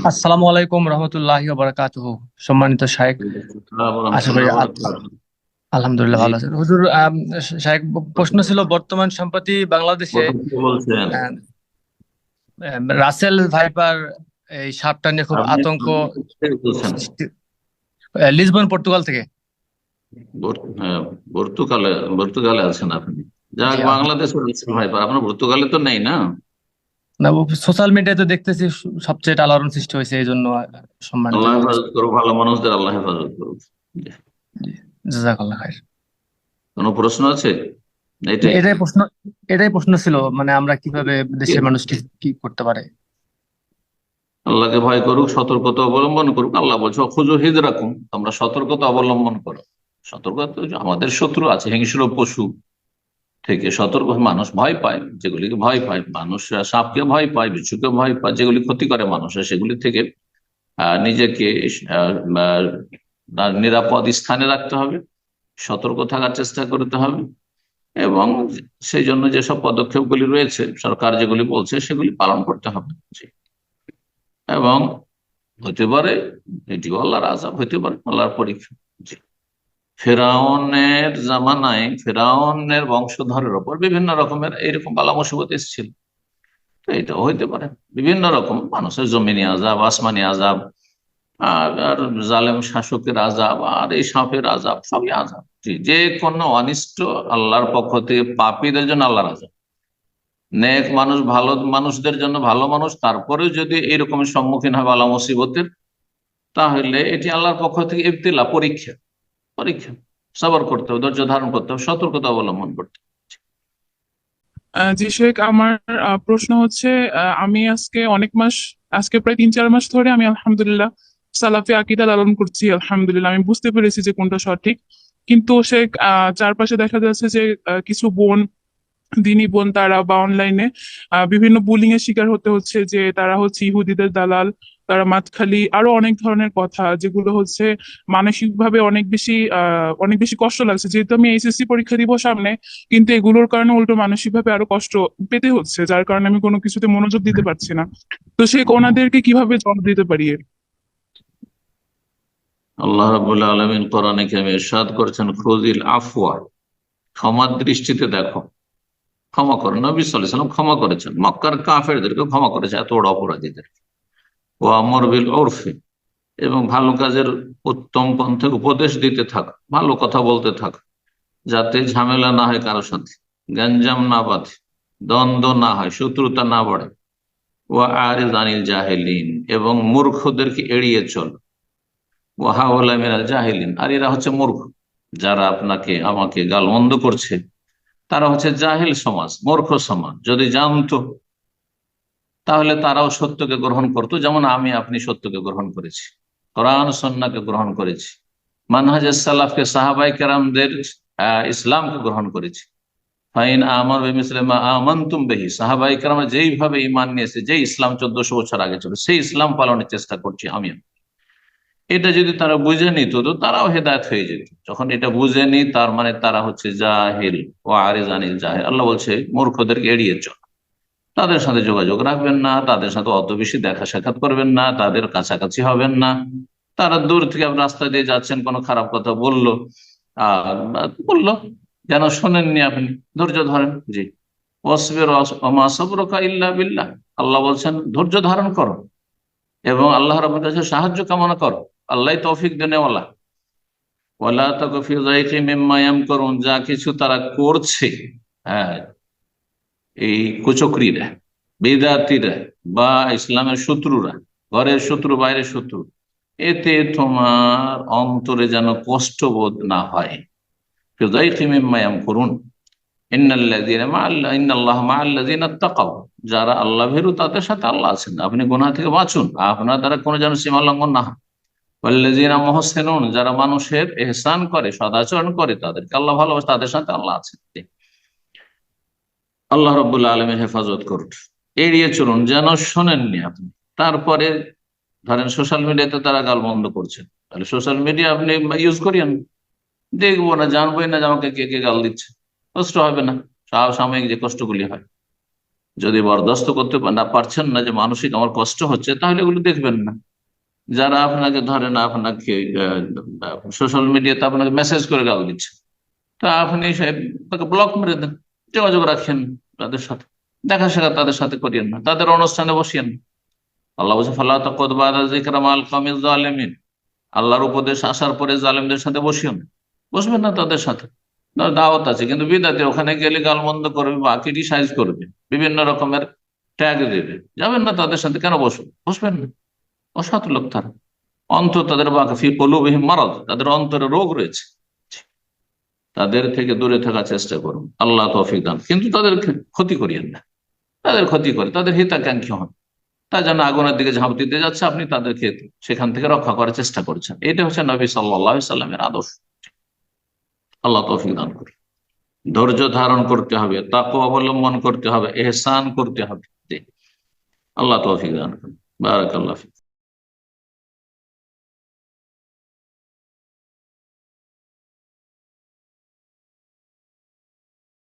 আসসালামু আলাইকুম রহমতুল্লাহি সম্মানিত আশা করি আলহামদুলিল্লাহ ভালো আছেন। হুজুর শায়েখ প্রশ্ন ছিল বর্তমান সম্প্রতি বাংলাদেশে রাসেল ভাইপার এই সাপটা নিয়ে খুব আতঙ্ক লিসবন পর্তুগাল থেকে। হ্যাঁ, পর্তুগালে পর্তুগালে আছেন আপনি। যাক জি বাংলাদেশ ভাই আপনার পর্তুগালে তো নেই না? না সোশ্যাল মিডিয়াতে দেখতেছি সবচেয়ে আলোড়ন সৃষ্টি হয়েছে এই জন্য আহ, সম্মানিত আল্লাহ হেফাজত করো ভালো মানুষদের আল্লাহ হেফাজত করো জি। জাজাকাল্লাহ খাইর। কোনো প্রশ্ন আছে? এটাই প্রশ্ন এটাই প্রশ্ন ছিল মানে আমরা কীভাবে দেশের মানুষ কি করতে পারে। আল্লাহকে ভয় করুক সতর্কতা অবলম্বন করুক আল্লাহ বলছে খুঁজো হিদ রাখুন তোমরা সতর্কতা অবলম্বন করো। সতর্কতা আমাদের শত্রু আছে হিংস্র পশু। থেকে সতর্ক মানুষ ভয় পায়, যেগুলিকে ভয় পায়। মানুষ সাপকে ভয় পায়, বিচ্ছুকে ভয় পায়, যেগুলি ক্ষতি করে মানুষের, সেগুলি থেকে নিজেকে নিরাপদ স্থানে রাখতে হবে, সতর্ক থাকার চেষ্টা করতে হবে এবং সেই জন্য যেসব পদক্ষেপগুলি রয়েছে, সরকার যেগুলি বলছে, সেগুলি পালন করতে হবে। এবং হতে পারে এটিও আল্লাহর আজাব হতে পারে আল্লাহর পরীক্ষা। জি। ফেরাউনের জামানায়, ফেরাউনের বংশধরের ওপর বিভিন্ন রকমের এইরকম বালা মুসিবত এসেছিল। তো এটাও হইতে পারে। বিভিন্ন রকম মানুষের জমিনি আজাব আসমানি আজাব আর জালেম শাসকের আজাব আর এই সাপের আজাব সবই আজাব যে কোনো অনিষ্ট আল্লাহর পক্ষ থেকে পাপীদের জন্য আল্লাহর আজাব নেক মানুষ, ভালো মানুষদের জন্য ভালো মানুষ, তারপরেও যদি এরকম সম্মুখীন হয় বালা মুসিবতের তাহলে এটি আল্লাহর পক্ষ থেকে ইবতিলা, পরীক্ষা। পরীক্ষা সবর করতে হবে ধৈর্য ধারণ করতে হবে সতর্কতা অবলম্বন করতে জি শেখ আমার প্রশ্ন হচ্ছে আমি আজকে অনেক মাস আজকে প্রায় তিন চার মাস ধরে আমি আলহামদুলিল্লাহ সালাফি আকিদা লালন করছি আলহামদুলিল্লাহ। আমি বুঝতে পেরেছি যে কোনটা সঠিক। কিন্তু আহ, চারপাশে দেখা যাচ্ছে যে কিছু বোন দিনী বোন তারা বা অনলাইনে বিভিন্ন বুলিং এর শিকার হতে হচ্ছে যে তারা হচ্ছে ইহুদিদের দালাল তারা মাতখালি আরও অনেক ধরনের কথা, যেগুলো হচ্ছে মানসিকভাবে অনেক বেশি অনেক বেশি কষ্ট লাগছে। যেহেতু আমি এইচএসসি পরীক্ষা দিব সামনে, কিন্তু এগুলোর কারণে উল্টো মানসিকভাবে আরও কষ্ট পেতে হচ্ছে, যার কারণে আমি কোনো কিছুতে মনোযোগ দিতে পারছি না। তো সে ওনাদেরকে কীভাবে জবাব দিতে পারি? আল্লাহ রাবুল্লাহ আলমিন কোরআনে কেমে ইরশাদ করেছেন খুজিল আফওয়া ক্ষমার দৃষ্টিতে দেখো। ক্ষমা করো। নবী সাল্লাম ক্ষমা করেছেন। মক্কার কাফেরদেরকে ক্ষমা করেছে, এত বড় অপরাধীদের ও আমর বিল ওরফে এবং ভালো কাজের উত্তম পন্থে উপদেশ দিতে থাক, ভালো কথা বলতে থাক, যাতে ঝামেলা না হয় কারোর সাথে, গ্যাঞ্জাম না বাঁধে, দ্বন্দ্ব না হয়, শত্রুতা না বাড়ে। ও আরে জানিল জাহেলিন, এবং মূর্খদেরকে এড়িয়ে চল। ওয়াহা মিনাল জাহেলিন, আর এরা হচ্ছে মূর্খ, যারা আপনাকে, আমাকে গালমন্দ করছে। তারা হচ্ছে জাহেল সমাজ, মূর্খ সমাজ। যদি জানতো তাহলে তারাও সত্যকে গ্রহণ করতো। যেমন আমি, আপনি সত্যকে গ্রহণ করেছি। কোরআন, সন্নাকে গ্রহণ করেছি। মানহাজ সালাফকে সাহাবাই কেরামদের ইসলামকে গ্রহণ করেছি। ফাইন আমার বেমিসলাম আমান্তুম বেহি। সাহাবাই কেরাম যেইভাবে ইমান নিয়েছে যে ইসলাম চোদ্দশো বছর আগে ছিল সেই ইসলাম পালনের চেষ্টা করছি আমি। এটা যদি তারা বুঝে নিত, তো তারাও হেদায়ত হয়ে যেত। যখন এটা বুঝেনি, তার মানে তারা হচ্ছে জাহিল। ও আরে জানিল জাহিল। আল্লাহ বলছে, মূর্খদেরকে এড়িয়ে চল। তাদের সাথে যোগাযোগ রাখবেন না, তাদের সাথে অত বেশি দেখা সাক্ষাৎ করবেন না, তাদের কাছাকাছি হবেন না। তারা দূর থেকে রাস্তা দিয়ে যাচ্ছেন, কোনো খারাপ কথা বলল আর বলল, যেন শোনেননি আপনি, ধৈর্য ধরেন, জি। বিল্লাহ। আল্লাহ বলছেন, ধৈর্য ধারণ করো এবং আল্লাহ রবের কাছে সাহায্য কামনা করো। আল্লাহ তৌফিক দেনেওয়ালা ইয়ামকুরুন। যা কিছু তারা করছে হ্যাঁ এই কুচক্রীরা বেদাতিরা বা ইসলামের শত্রুরা, ঘরের শত্রু, বাইরের শত্রু, এতে তোমার অন্তরে যেন কষ্টবোধ না হয়। তাকাও যারা আল্লাহ ভেরু, তাদের সাথে আল্লাহ আছেন। আপনি গুনাহ থেকে বাঁচুন। আপনার দ্বারা কোনো যেন সীমা লঙ্ঘন না হয়। মুহসিনুন, যারা মানুষের এহসান করে, সদাচরণ করে, তাদেরকে আল্লাহ ভালোবাসে, তাদের সাথে আল্লাহ আছেন। আল্লাহ রব্বুল্লাহ আলমের হেফাজত করুন। এড়িয়ে চলুন, যেন শোনেননি আপনি। তারপরে ধরেন সোশ্যাল মিডিয়াতে তারা গাল বন্ধ করছেন তাহলে সোশ্যাল মিডিয়া আপনি ইউজ করিয়েন। দেখব না, জানবোই না যে আমাকে কে কে গাল দিচ্ছে। কষ্ট হবে না। সাময়িক যে কষ্টগুলি হয়। যদি বরদাস্ত করতে না পারছেন না যে মানসিক আমার কষ্ট হচ্ছে, তাহলে এগুলো দেখবেন না। যারা আপনাকে ধরেন আপনাকে সোশ্যাল মিডিয়াতে আপনাকে মেসেজ করে গাল দিচ্ছে, তা আপনি ব্লক মেরে দেন। যোগাযোগ রাখেন তাদের সাথে। দেখা সাক্ষাৎ তাদের সাথে করিয়েন না। তাদের অনুষ্ঠানে বসিয়েন। আল্লাহ জালেমিন আল্লাহর উপদেশ আসার পরে জালেমদের সাথে বসিও না বসবেন না তাদের সাথে। দাওয়াত আছে, কিন্তু বিদাতে ওখানে গেলে গালমন্দ করবে বা ক্রিটিসাইজ করবে, বিভিন্ন রকমের ট্যাগ দেবে। যাবেন না তাদের সাথে, কেন বসবেন? বসবেন না। অসৎ লোক তারা। অন্তর তাদের বাকি কলুবিহীন মারদ। তাদের অন্তরে রোগ রয়েছে। তাদের থেকে দূরে থাকার চেষ্টা করুন। আল্লাহ তৌফিক দান। কিন্তু তাদের ক্ষতি করিয়েন না। তাদের ক্ষতি করে, তাদের হিতাকাঙ্ক্ষী হন। তা যেন আগুনের দিকে ঝাঁপ দিতে যাচ্ছে, আপনি তাদেরকে সেখান থেকে রক্ষা করার চেষ্টা করছেন। এটা হচ্ছে নবী সাল্লাহ সাল্লামের আদর্শ। আল্লাহ তৌফিক দান করি ধৈর্য ধারণ করতে হবে তাকে অবলম্বন করতে হবে, এহসান করতে হবে। আল্লাহ তৌফিক দান করুন। বারাক আল্লাহ